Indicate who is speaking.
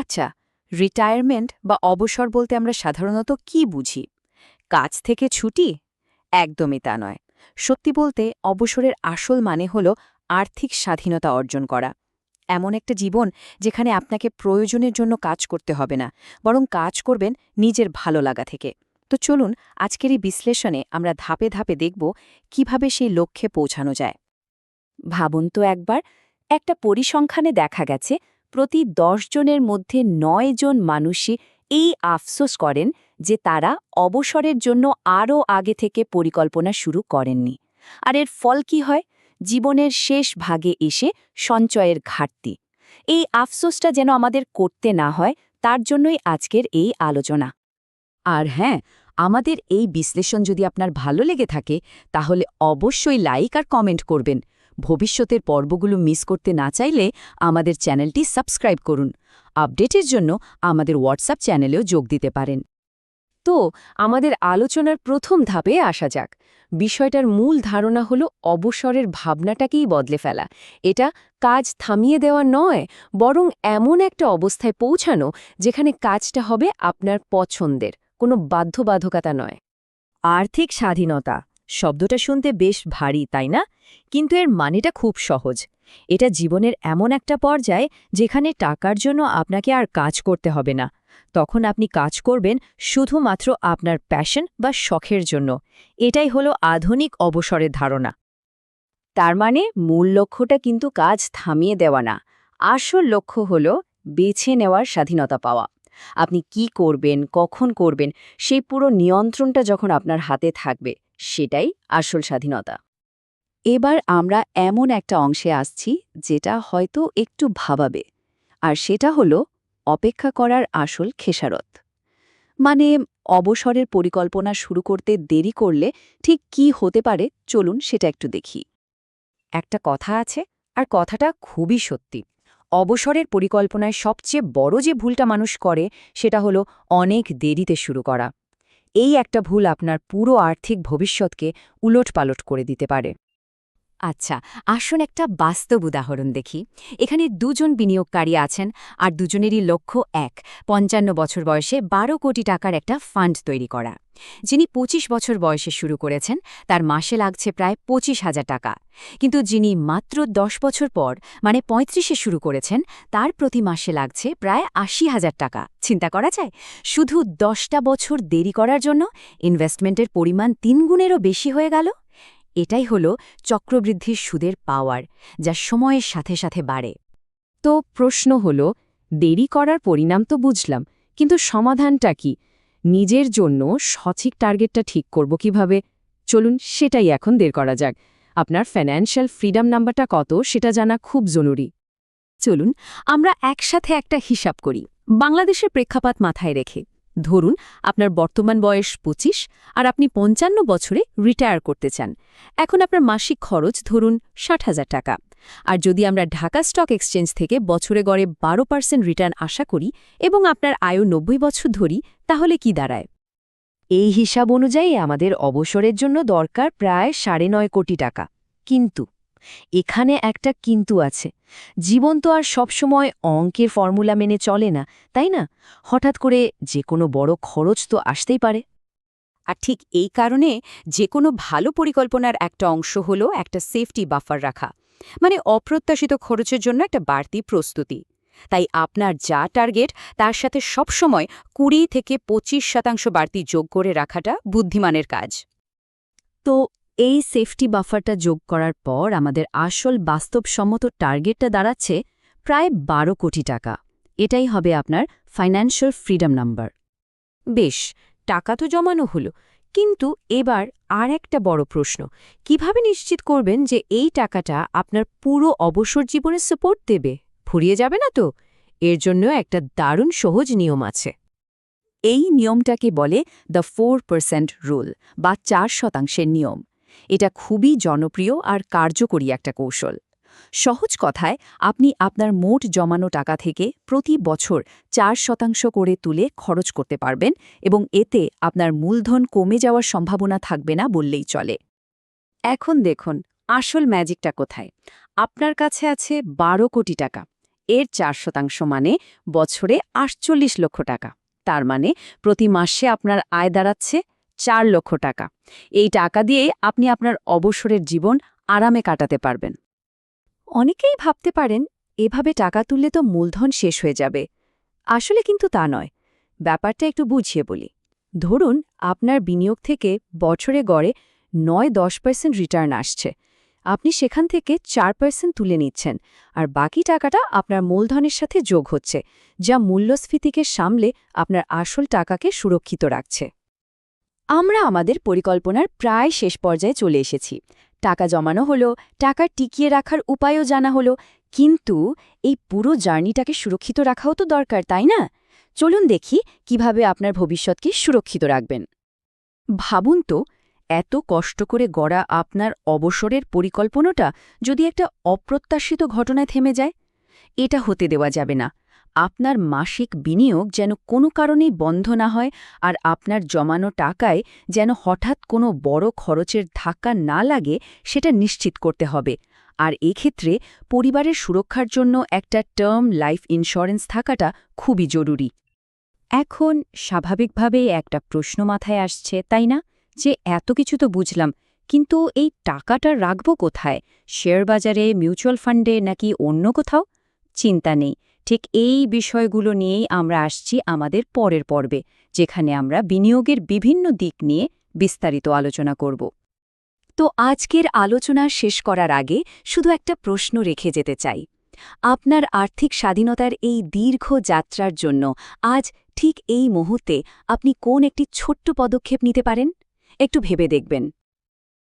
Speaker 1: আচ্ছা রিটায়ারমেন্ট বা অবসর বলতে আমরা সাধারণত কি বুঝি? কাজ থেকে ছুটি? একদমই তা নয়। সত্যি বলতে, অবসরের আসল মানে হল আর্থিক স্বাধীনতা অর্জন করা। এমন একটা জীবন যেখানে আপনাকে প্রয়োজনের জন্য কাজ করতে হবে না, বরং কাজ করবেন নিজের ভালো লাগা থেকে। তো চলুন, আজকের এই বিশ্লেষণে আমরা ধাপে ধাপে দেখব কীভাবে সেই লক্ষ্যে পৌঁছানো যায়। ভাবুন তো একবার, একটা পরিসংখ্যানে দেখা গেছে প্রতি দশ জনের মধ্যে নয় জন মানুষই এই আফসোস করেন যে তারা অবসরের জন্য আরও আগে থেকে পরিকল্পনা শুরু করেননি। আর এর ফল কি হয়? জীবনের শেষ ভাগে এসে সঞ্চয়ের ঘাটতি। এই আফসোসটা যেন আমাদের করতে না হয়, তার জন্যই আজকের এই আলোচনা। আর হ্যাঁ আমাদের এই বিশ্লেষণ যদি আপনার ভালো লেগে থাকে, তাহলে অবশ্যই লাইক আর কমেন্ট করবেন। ভবিষ্যতের পর্বগুলো মিস করতে না চাইলে আমাদের চ্যানেলটি সাবস্ক্রাইব করুন। আপডেটের জন্য আমাদের হোয়াটসঅ্যাপ চ্যানেলেও যোগ দিতে পারেন। তো, আমাদের আলোচনার প্রথম ধাপে আসা যাক। বিষয়টার মূল ধারণা হল অবসরের ভাবনাটাকেই বদলে ফেলা। এটা কাজ থামিয়ে দেওয়া নয়, বরং এমন একটা অবস্থায় পৌঁছানো যেখানে কাজটা হবে আপনার পছন্দের, কোনো বাধ্যবাধকতা নয়। আর্থিক স্বাধীনতা শব্দটা শুনতে বেশ ভারী, তাই না? কিন্তু এর মানেটা খুব সহজ। এটা জীবনের এমন একটা পর্যায় যেখানে টাকার জন্য আপনাকে আর কাজ করতে হবে না। তখন আপনি কাজ করবেন শুধুমাত্র আপনার প্যাশন বা শখের জন্য। এটাই হলো আধুনিক অবসরের ধারণা। তার মানে মূল লক্ষ্যটা কিন্তু কাজ থামিয়ে দেওয়া না। আসল লক্ষ্য হল বেছে নেওয়ার স্বাধীনতা পাওয়া। আপনি কি করবেন, কখন করবেন, সেই পুরো নিয়ন্ত্রণটা যখন আপনার হাতে থাকবে সেটাই আসল স্বাধীনতা। এবার আমরা এমন একটা অংশে আসছি যেটা হয়তো একটু ভাবাবে, আর সেটা হলো অপেক্ষা করার আসল খেসারত। মানে অবসরের পরিকল্পনা শুরু করতে দেরি করলে ঠিক কি হতে পারে চলুন সেটা একটু দেখি। একটা কথা আছে, আর কথাটা খুবই সত্যি। অবসরের পরিকল্পনায় সবচেয়ে বড় যে ভুলটা মানুষ করে সেটা হলো অনেক দেরিতে শুরু করা। এই একটা ভুল আপনার পুরো আর্থিক ভবিষ্যৎকে উলটপালট করে দিতে পারে। আচ্ছা আসুন একটা বাস্তব উদাহরণ দেখি। এখানে দুজন বিনিয়োগকারী আছেন আর দুজনেরই লক্ষ্য এক, পঞ্চান্ন বছর বয়সে বারো কোটি টাকার একটা ফান্ড তৈরি করা। যিনি ২৫ বছর বয়সে শুরু করেছেন, তার মাসে লাগছে প্রায় পঁচিশ হাজার টাকা। কিন্তু যিনি মাত্র দশ বছর পর মানে পঁয়ত্রিশে শুরু করেছেন, তার প্রতি মাসে লাগছে প্রায় আশি হাজার টাকা। চিন্তা করা যায়? শুধু দশটা বছর দেরি করার জন্য ইনভেস্টমেন্টের পরিমাণ তিন গুণেরও বেশি হয়ে গেল? এটাই হল চক্রবৃদ্ধির সুদের পাওয়ার যা সময়ের সাথে সাথে বাড়ে। তো প্রশ্ন হল, দেরি করার পরিণাম তো বুঝলাম, কিন্তু সমাধানটা কি? নিজের জন্য সঠিক টার্গেটটা ঠিক করব কীভাবে? চলুন সেটাই এখন দের করা যাক। আপনার ফিনান্সিয়াল ফ্রিডম নাম্বারটা কত সেটা জানা খুব জরুরি। চলুন আমরা একসাথে একটা হিসাব করি। বাংলাদেশের প্রেক্ষাপাত মাথায় রেখে। ধরুন, আপনার বর্তমান বয়স ২৫ আর আপনি পঞ্চান্ন বছরে রিটায়ার করতে চান। এখন আপনার মাসিক খরচ ধরুন ষাট হাজার টাকা। আর যদি আমরা ঢাকা স্টক এক্সচেঞ্জ থেকে বছরে গড়ে বারো পার্সেন্ট রিটার্ন আশা করি এবং আপনার আয়ু নব্বই বছর ধরি, তাহলে কি দাঁড়ায়? এই হিসাব অনুযায়ী আমাদের অবসরের জন্য দরকার প্রায় সাড়ে নয় কোটি টাকা। কিন্তু এখানে একটা কিন্তু আছে। জীবন তো আর সবসময় অঙ্কের ফর্মুলা মেনে চলে না, তাই না? হঠাৎ করে যে কোনো বড় খরচ তো আসতেই পারে। আর ঠিক এই কারণে যে কোনো ভালো পরিকল্পনার একটা অংশ হলো একটা সেফটি বাফার রাখা। মানে অপ্রত্যাশিত খরচের জন্য একটা বাড়তি প্রস্তুতি। তাই আপনার যা টার্গেট, তার সাথে সবসময় কুড়ি থেকে পঁচিশ শতাংশ বাড়তি যোগ করে রাখাটা বুদ্ধিমানের কাজ। তো এই সেফটি বাফারটা যোগ করার পর আমাদের আসল বাস্তবসম্মত টার্গেটটা দাঁড়াচ্ছে প্রায় বারো কোটি টাকা। এটাই হবে আপনার ফাইন্যান্সিয়াল ফ্রিডম নাম্বার বেশ, টাকা তো জমানো হলো, কিন্তু এবার আর একটা বড় প্রশ্ন, কীভাবে নিশ্চিত করবেন যে এই টাকাটা আপনার পুরো অবসর জীবনে সাপোর্ট দেবে? ফুরিয়ে যাবে না তো? এর জন্য একটা দারুণ সহজ নিয়ম আছে। এই নিয়মটাকে বলে দ্য ফোর পার্সেন্ট রুল বা চার শতাংশের নিয়ম। এটা খুবই জনপ্রিয় আর কার্যকরী একটা কৌশল। সহজ কথায়, আপনি আপনার মোট জমানো টাকা থেকে প্রতি বছর চার শতাংশ করে তুলে খরচ করতে পারবেন এবং এতে আপনার মূলধন কমে যাওয়ার সম্ভাবনা থাকবে না বললেই চলে। এখন দেখুন, আসল ম্যাজিকটা কোথায়? আপনার কাছে আছে বারো কোটি টাকা, এর চার শতাংশ মানে বছরে আটচল্লিশ লক্ষ টাকা। তার মানে প্রতি মাসে আপনার আয় দাঁড়াচ্ছে চার লক্ষ টাকা। এই টাকা দিয়ে আপনি আপনার অবসরের জীবন আরামে কাটাতে পারবেন। অনেকেই ভাবতে পারেন, এভাবে টাকা তুললে তো মূলধন শেষ হয়ে যাবে। আসলে কিন্তু তা নয়। ব্যাপারটা একটু বুঝিয়ে বলি। ধরুন, আপনার বিনিয়োগ থেকে বছরে গড়ে নয় দশ পার্সেন্ট রিটার্ন আসছে। আপনি সেখান থেকে চার পার্সেন্ট তুলে নিচ্ছেন, আর বাকি টাকাটা আপনার মূলধনের সাথে যোগ হচ্ছে, যা মূল্যস্ফীতিকে সামলে আপনার আসল টাকাকে সুরক্ষিত রাখছে। আমরা আমাদের পরিকল্পনার প্রায় শেষ পর্যায়ে চলে এসেছি। টাকা জমানো হলো, টাকা টিকিয়ে রাখার উপায়ও জানা হলো, কিন্তু এই পুরো জার্নিটাকে সুরক্ষিত রাখাও তো দরকার, তাই না? চলুন দেখি কীভাবে আপনার ভবিষ্যৎকে সুরক্ষিত রাখবেন। ভাবুন তো, এত কষ্ট করে গড়া আপনার অবসরের পরিকল্পনাটা যদি একটা অপ্রত্যাশিত ঘটনায় থেমে যায়, এটা হতে দেওয়া যাবে না। আপনার মাসিক বিনিয়োগ যেন কোনো কারণেই বন্ধ না হয় আর আপনার জমানো টাকায় যেন হঠাৎ কোনো বড় খরচের ধাক্কা না লাগে, সেটা নিশ্চিত করতে হবে। আর এক্ষেত্রে পরিবারের সুরক্ষার জন্য একটা টার্ম লাইফ ইন্স্যুরেন্স থাকাটা খুবই জরুরি। এখন স্বাভাবিকভাবেই একটা প্রশ্ন মাথায় আসছে, তাই না? যে এত কিছু তো বুঝলাম, কিন্তু এই টাকাটা রাখব কোথায়? শেয়ার বাজারে মিউচুয়াল ফান্ডে নাকি অন্য কোথাও? চিন্তা নেই। ঠিক এই বিষয়গুলো নিয়েই আমরা আসছি আমাদের পরের পর্বে, যেখানে আমরা বিনিয়োগের বিভিন্ন দিক নিয়ে বিস্তারিত আলোচনা করব। তো আজকের আলোচনা শেষ করার আগে শুধু একটা প্রশ্ন রেখে যেতে চাই। আপনার আর্থিক স্বাধীনতার এই দীর্ঘ যাত্রার জন্য আজ ঠিক এই মুহূর্তে আপনি কোন একটি ছোট্ট পদক্ষেপ নিতে পারেন? একটু ভেবে দেখবেন।